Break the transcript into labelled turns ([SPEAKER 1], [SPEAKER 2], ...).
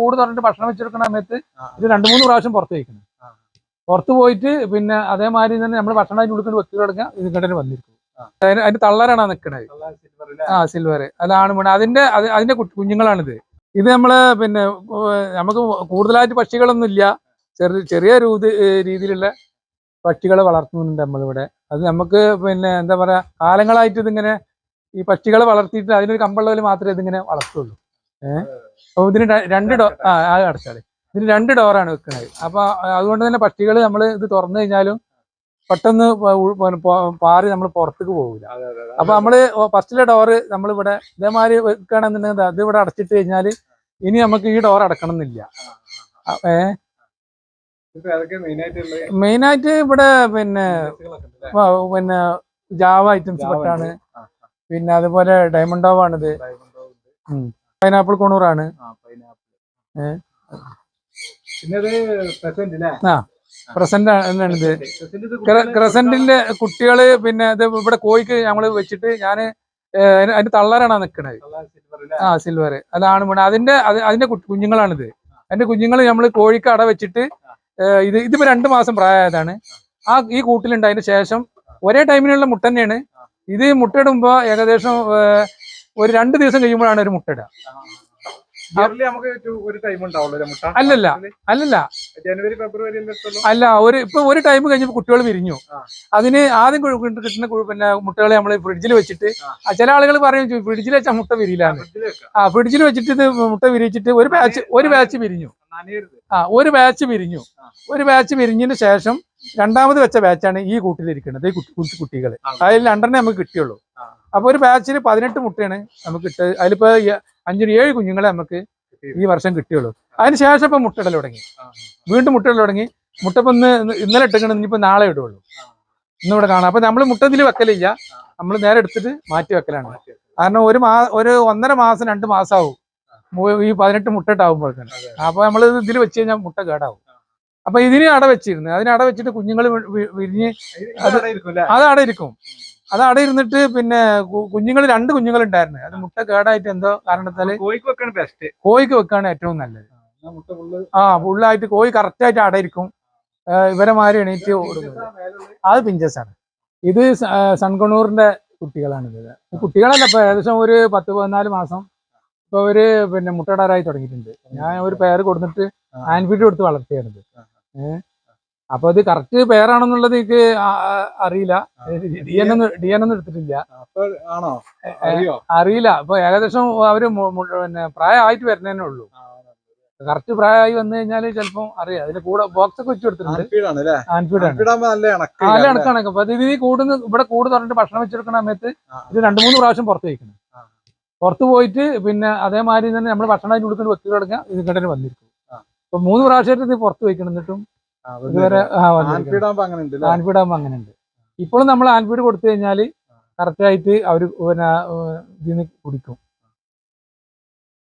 [SPEAKER 1] കൂട് തുറന്നിട്ട് ഭക്ഷണം വെച്ചെടുക്കുന്ന സമയത്ത് ഇത് രണ്ടു മൂന്ന് പ്രാവശ്യം പുറത്ത് വയ്ക്കണം. പുറത്ത് പോയിട്ട് പിന്നെ അതേമാതിരി തന്നെ നമ്മൾ ഭക്ഷണം അതിന്റെ കൊടുക്കുന്ന വെക്കി തുടങ്ങുക ഇത് കണ്ടിട്ട് വന്നിരിക്കും. അതിന് അതിന്റെ തള്ളരാണ്
[SPEAKER 2] ല്ലേ?
[SPEAKER 1] ആ. സിൽവർ അതാണ് വീണ് അതിന്റെ അത് അതിന്റെ കുഞ്ഞുങ്ങളാണിത്. ഇത് നമ്മൾ പിന്നെ നമുക്ക് കൂടുതലായിട്ട് പക്ഷികളൊന്നും ഇല്ല. ചെറിയ ചെറിയ രൂതി രീതിയിലുള്ള പക്ഷികളെ വളർത്തുന്നുണ്ട് നമ്മളിവിടെ. അത് നമുക്ക് പിന്നെ എന്താ പറയാ കാലങ്ങളായിട്ട് ഇതിങ്ങനെ ഈ പക്ഷികളെ വളർത്തിയിട്ട് അതിനൊരു കമ്പുള്ളവർ മാത്രമേ ഇതിങ്ങനെ വളർത്തുള്ളൂ. ഏഹ് ഇതിന് രണ്ട് ഡോ ആ അടച്ചാളി. ഇതിന് രണ്ട് ഡോറാണ് വെക്കുന്നത് അപ്പൊ അതുകൊണ്ട് തന്നെ പക്ഷികൾ നമ്മൾ ഇത് തുറന്നു കഴിഞ്ഞാലും പെട്ടെന്ന് ഉ- പാറി നമ്മൾ പുറത്തേക്ക് പോകില്ല. അപ്പൊ നമ്മൾ ഫസ്റ്റിലെ ഡോറ് നമ്മളിവിടെ ഇതേമാതിരി വെക്കുകയാണെന്നുണ്ടെങ്കിൽ അത് ഇവിടെ അടച്ചിട്ട് കഴിഞ്ഞാൽ ഇനി നമുക്ക് ഈ ഡോർ അടക്കണം എന്നില്ല ഏ? ആയിട്ട് ഇവിടെ പിന്നെ പിന്നെ ജാവ ഐറ്റംസ് പെട്ടാണ്. പിന്നെ അതുപോലെ ഡയമണ്ട്
[SPEAKER 2] ഡോവാണിത്. ഉണ്ട്.
[SPEAKER 1] പൈനാപ്പിൾ കൊണൂറാണ്.
[SPEAKER 2] ആ?
[SPEAKER 1] പ്രസന്റ് ഇത്
[SPEAKER 2] കുട്ടികളെ
[SPEAKER 1] ക്രസന്റിന്റെ കുട്ടികൾ പിന്നെ ഇത് ഇവിടെ കോഴിക്ക് ഞങ്ങൾ വെച്ചിട്ട് ഞാൻ അതിന്റെ തള്ളരാണ് നിക്കണത്? ആ സിൽവർ അതാണ് വീണത് അതിന്റെ അത് അതിന്റെ കുഞ്ഞുങ്ങളാണിത്. അതിന്റെ കുഞ്ഞുങ്ങൾ നമ്മൾ കോഴിക്ക് അട വെച്ചിട്ട് ഇത് ഇതിപ്പോ രണ്ട് മാസം പ്രായമായതാണ്. ആ ഈ കൂട്ടിലുണ്ട്. ശേഷം ഒരേ ടൈമിലുള്ള മുട്ട തന്നെയാണ് ഇത് മുട്ടയിടുമ്പോ ഏകദേശം ഒരു രണ്ട് ദിവസം കഴിയുമ്പോഴാണ് ഒരു
[SPEAKER 2] മുട്ട മുട്ട?
[SPEAKER 1] അല്ലല്ല. അല്ലല്ല.
[SPEAKER 2] ജനുവരി ഫെബ്രുവരി
[SPEAKER 1] അല്ല ഒരു ഇപ്പൊ ഒരു ടൈം കഴിഞ്ഞപ്പോൾ കുട്ടികൾ വിരിഞ്ഞു. അതിന് ആദ്യം കിട്ടുന്ന പിന്നെ മുട്ടകളെ നമ്മൾ ഫ്രിഡ്ജിൽ വെച്ചിട്ട് ചില ആളുകൾ പറയും ഫ്രിഡ്ജിൽ വെച്ചാൽ മുട്ട
[SPEAKER 2] വെക്കാം?
[SPEAKER 1] ആ ഫ്രിഡ്ജിൽ വെച്ചിട്ട് ഇത് മുട്ട വിരിച്ചിട്ട് ഒരു ബാച്ച് ഒരു ബാച്ച് വിരിഞ്ഞു. ആ ഒരു ബാച്ച് വിരിഞ്ഞു. ഒരു ബാച്ച് വിരിഞ്ഞതിന് ശേഷം രണ്ടാമത് വെച്ച ബാച്ചാണ് ഈ കൂട്ടിലിരിക്കുന്നത് ഈ കുട്ടി- കുട്ടി കുട്ടികൾ. അതിൽ രണ്ടെണ്ണേ നമുക്ക് കിട്ടിയുള്ളൂ.
[SPEAKER 2] ആ.
[SPEAKER 1] അപ്പൊ ഒരു ബാച്ചിൽ പതിനെട്ട് മുട്ടയാണ് നമുക്ക് കിട്ടുക അതിലിപ്പോ അഞ്ചു അഞ്ചൊരു ഏഴ് കുഞ്ഞുങ്ങളെ നമുക്ക് ഈ വർഷം കിട്ടിയുള്ളൂ. അതിന് ശേഷം ഇപ്പൊ മുട്ടയിടൽ തുടങ്ങി. വീണ്ടും മുട്ടയിടൽ തുടങ്ങി. മുട്ട ഇപ്പൊ ഇന്ന് ഇന്ന് ഇന്നലെ ഇട്ടിക്കണം ഇനിയിപ്പോൾ നാളെ ഇടുള്ളൂ. ഇന്നിവിടെ കാണാം. അപ്പൊ നമ്മൾ മുട്ട ഇതിൽ വെക്കലില്ല. നമ്മൾ നേരെ എടുത്തിട്ട് മാറ്റി വെക്കലാണ്. കാരണം ഒരു മാ ഒരു ഒന്നര മാസം രണ്ട് മാസമാവും ആവും ഈ പതിനെട്ട് മുട്ട ഇട്ടാവുമ്പോഴേക്കാണ്.
[SPEAKER 2] അതെ.
[SPEAKER 1] അപ്പൊ നമ്മൾ ഇതിൽ വെച്ച് കഴിഞ്ഞാൽ മുട്ട കേടാവും. അപ്പൊ ഇതിന് അട വെച്ചിരുന്നു. അതിന് അട വെച്ചിട്ട് കുഞ്ഞുങ്ങൾ വിരിഞ്ഞ് അത്
[SPEAKER 2] അടയിരിക്കും
[SPEAKER 1] അത് അട ഇരിക്കും. അത് അവിടെ ഇരുന്നിട്ട് പിന്നെ കുഞ്ഞുങ്ങൾ രണ്ട് കുഞ്ഞുങ്ങൾ ഉണ്ടായിരുന്നു അത് മുട്ട കേടായിട്ട് എന്തോ കാരണത്താൽ
[SPEAKER 2] കോഴിക്ക് വെക്കാണ് ബെസ്റ്റ്
[SPEAKER 1] കോഴിക്ക് വെക്കാണ് ഏറ്റവും നല്ലത്. ആ ഫുള്ളായിട്ട് കോഴി കറക്റ്റ് ആയിട്ട് അവിടെ ഇരിക്കും. ഇവരെ മാറി എണീറ്റ് ഓടുന്നത് അത് പിഞ്ചസ് ആണ് ഇത് സൺകണ്ണൂറിന്റെ കുട്ടികളാണ് ഇത് കുട്ടികളല്ല ഇപ്പൊ ഏകദേശം ഒരു പത്ത് പതിനാല് മാസം ഇപ്പൊ അവർ പിന്നെ മുട്ടയിടാറായി തുടങ്ങിയിട്ടുണ്ട്. ഞാൻ ഒരു പേര് കൊടുത്തിട്ട്. ആൻഫീഡ് കൊടുത്ത് വളർത്തിയാണിത്. ഏഹ് അപ്പൊ അത് കറക്റ്റ് പേരാണെന്നുള്ളത് എനിക്ക് അറിയില്ല. ഡി എൻ ഒന്നും ഡി എൻ ഒന്നും എടുത്തിട്ടില്ല.
[SPEAKER 2] ആണോ?
[SPEAKER 1] അറിയില്ല. അപ്പൊ ഏകദേശം അവർ പിന്നെ പ്രായമായിട്ട് വരുന്നതന്നെ ഉള്ളൂ. കറക്റ്റ് പ്രായമായി വന്നു കഴിഞ്ഞാൽ ചിലപ്പം അറിയാം. അതിന്റെ കൂടെ ബോക്സ് ഒക്കെ വെച്ച് കൊടുത്തിട്ടുണ്ട്.
[SPEAKER 2] നല്ല
[SPEAKER 1] ഇണക്കാണ്. അപ്പൊ ഇത് ഈ കൂടുന്ന ഇവിടെ കൂട് തുറന്നിട്ട് ഭക്ഷണം വെച്ചെടുക്കുന്ന സമയത്ത് ഇത് രണ്ടു മൂന്ന് പ്രാവശ്യം പുറത്ത് വയ്ക്കണം. പുറത്തു പോയിട്ട് പിന്നെ അതേമാതിരി തന്നെ നമ്മൾ ഭക്ഷണം അതിന് ഉടുക്കൊണ്ട് വെക്കി കിടക്കുക ഇത് ഇങ്ങോട്ട് വന്നിരിക്കും. അപ്പൊ മൂന്ന് പ്രാവശ്യമായിട്ട് ഇത് പുറത്ത് വയ്ക്കണം. എന്നിട്ടും ഇതുവരെ
[SPEAKER 2] ആകുമ്പോ അങ്ങനെ ഉണ്ട്
[SPEAKER 1] ആൻഫീഡ് അങ്ങനെ ഉണ്ട് ഇപ്പോഴും നമ്മൾ ആൻഫീഡ് കൊടുത്തു കഴിഞ്ഞാൽ കറക്റ്റ് ആയിട്ട് അവർ പിന്നെ ഇതിന് കുടിക്കും.